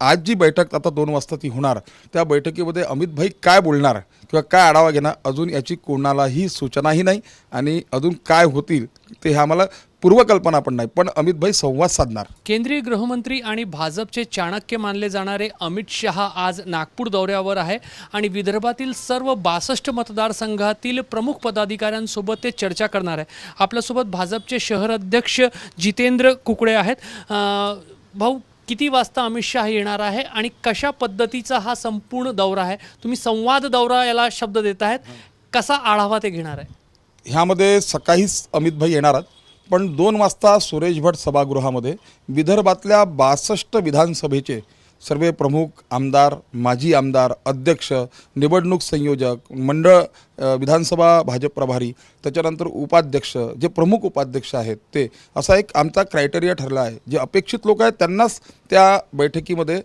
आज जी बैठक आता दोन वाजता ती होणार त्या बैठकीमध्ये अमितभाई काय बोलणार किंवा काय आढावा घेणार अजून याची कोणालाही सूचनाही नाही आणि अजून काय होतील ते हे आम्हाला पूर्वकल्पना पण नाही. पण अमितभाई संवाद साधणार. केंद्रीय गृहमंत्री आणि भाजपचे चाणक्य मानले जाणारे अमित शहा आज नागपूर दौऱ्यावर आहे आणि विदर्भातील सर्व बासष्ट मतदारसंघातील प्रमुख पदाधिकाऱ्यांसोबत ते चर्चा करणार आहे. आपल्यासोबत भाजपचे शहर अध्यक्ष जितेंद्र कुकडे आहेत. भाऊ किती वाजता अमित शाह येणार आहे आणि कशा पद्धतीचा हा संपूर्ण दौरा आहे? तुम्ही संवाद दौरा याला शब्द देत आहेत कसा आढावा ते घेणार आहे? ह्यामध्ये सकाळीच अमित भाई येणार आहेत पण दोन वाजता सुरेश भट सभागृहामध्ये विदर्भातल्या बासष्ट विधानसभेचे सर्व प्रमुख आमदार माजी आमदार अध्यक्ष निवडणूक संयोजक मंडळ विधानसभा भाजप प्रभारी त्याच्यानंतर उपाध्यक्ष जे प्रमुख उपाध्यक्ष आहेत ते असा एक आमचा क्रायटेरिया ठरला आहे. जे अपेक्षित लोक आहेत त्यांनाच त्या बैठकीमध्ये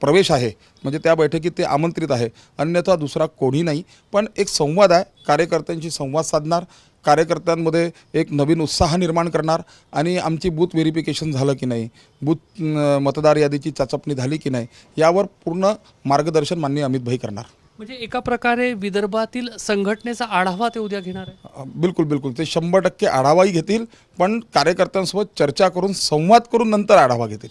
प्रवेश आहे. म्हणजे त्या बैठकीत ते आमंत्रित आहे. अन्यथा दुसरा कोणी नाही. पण एक संवाद आहे. कार्यकर्त्यांशी संवाद साधणार. कार्यकर्त्यांमध्ये एक नवीन उत्साह निर्माण करणार आणि आमची बूथ व्हेरिफिकेशन झालं की नाही बूथ मतदार यादीची चाचपणी झाली की नाही यावर पूर्ण मार्गदर्शन माननीय अमित भाई करणार. म्हणजे एका प्रकारे विदर्भातील संघटनेचा आढावा ते उद्या घेणार आहे बिलकुल बिलकुल. ते शंभर टक्के आढावाही घेतील पण कार्यकर्त्यांसोबत चर्चा करून संवाद करून नंतर आढावा घेतील.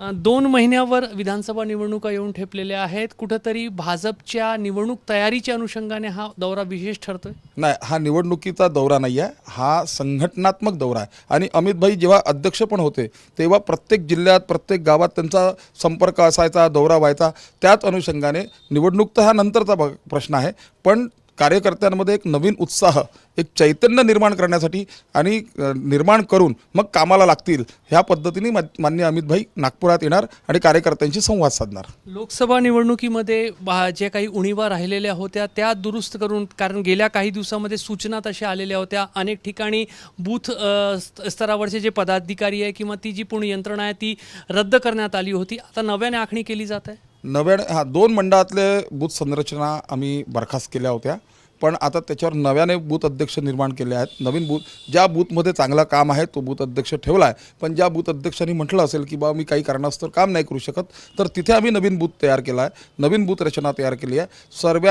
दोन महिन्यावर विधानसभा निवडणुका येऊन ठेपलेल्या आहेत. कुठंतरी भाजपच्या निवडणूक तयारीच्या अनुषंगाने हा दौरा विशेष ठरतोय? नाही हा निवडणुकीचा दौरा नाही आहे हा संघटनात्मक दौरा आहे. आणि अमित भाई जेव्हा अध्यक्ष पण होते तेव्हा प्रत्येक जिल्ह्यात प्रत्येक गावात त्यांचा संपर्क असायचा दौरा व्हायचा. त्याच अनुषंगाने निवडणूक तर हा नंतरचा प्रश्न आहे. पण कार्यकर्त्यांमध्ये एक नवीन उत्साह एक चैतन्य निर्माण करण्यासाठी आणि निर्माण करून मग कामाला लागतील ह्या पद्धतीने मान्य अमितभाई नागपुरात येणार आणि कार्यकर्त्यांशी संवाद साधणार. लोकसभा निवडणुकीमध्ये भा- जे काही उणीवा राहिलेल्या होत्या त्या दुरुस्त करून कारण गेल्या काही दिवसामध्ये सूचना तशा आलेल्या होत्या. अनेक ठिकाणी बूथ स्त- स्तरावरचे जे पदाधिकारी आहे किंवा ती जी पूर्ण यंत्रणा आहे ती रद्द करण्यात आली होती. आता नव्याने आखणी केली जात आहे? नव्याने हा दोन मंडळातले बूथ संरचना आम्ही बरखास्त केल्या होत्या. पण आता त्याच्यावर नव्याने बूथ अध्यक्ष निर्माण केले आहेत. नवीन बूथ ज्या बूथमध्ये चांगलं काम आहे तो बूथ अध्यक्ष ठेवला आहे पण ज्या बूथ अध्यक्षांनी म्हटलं असेल की बा मी काही कारणास्तव काम नाही करू शकत तर तिथे आम्ही नवीन बूथ तयार केला आहे नवीन बूथ रचना तयार केली आहे. सर्व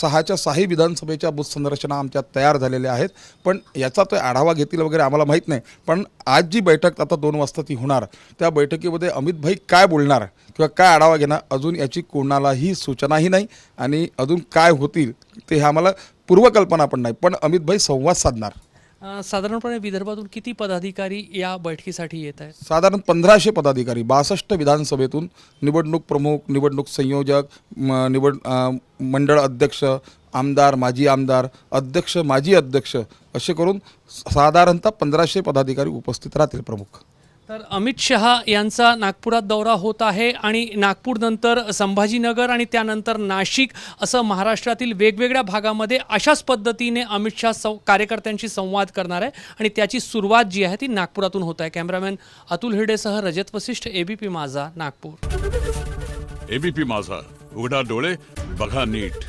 सहाच्या सहाही विधानसभेच्या बूथ संरचना आमच्या तयार झालेल्या आहेत. पण याचा तो आढावा घेतील वगैरे आम्हाला माहीत नाही. पण आज जी बैठक आता दोन वाजता ती होणार त्या बैठकीमध्ये अमितभाई काय बोलणार किंवा काय आढावा घेणार अजून याची कोणालाही सूचनाही नाही आणि अजून काय होतील ते हे आम्हाला पूर्वकल्पना पण नाही पण अमित भाई संवाद साधणार. साधारणपणे विदर्भातून किती पदाधिकारी या बैठकीसाठी येत आहेत? साधारण पंधराशे पदाधिकारी बासष्ट विधानसभेतून निवडणूक प्रमुख निवडणूक संयोजक म- निवड मंडळ अध्यक्ष आमदार माजी आमदार अध्यक्ष माजी अध्यक्ष असे करून साधारणतः पंधराशे पदाधिकारी उपस्थित राहतील प्रमुख. तर अमित शहा यांचा नागपुरात दौरा होत आहे आणि नागपूरनंतर संभाजीनगर आणि त्यानंतर नाशिक असं महाराष्ट्रातील वेगवेगळ्या भागामध्ये अशाच पद्धतीने अमित शहा सं कार्यकर्त्यांशी संवाद करणार आहे आणि त्याची सुरुवात जी आहे ती नागपुरातून होत आहे. कॅमेरामॅन अतुल हिरडेसह रजत वसिष्ठ एबीपी माझा नागपूर. एबीपी माझा. उघडा डोळे बघा नीट.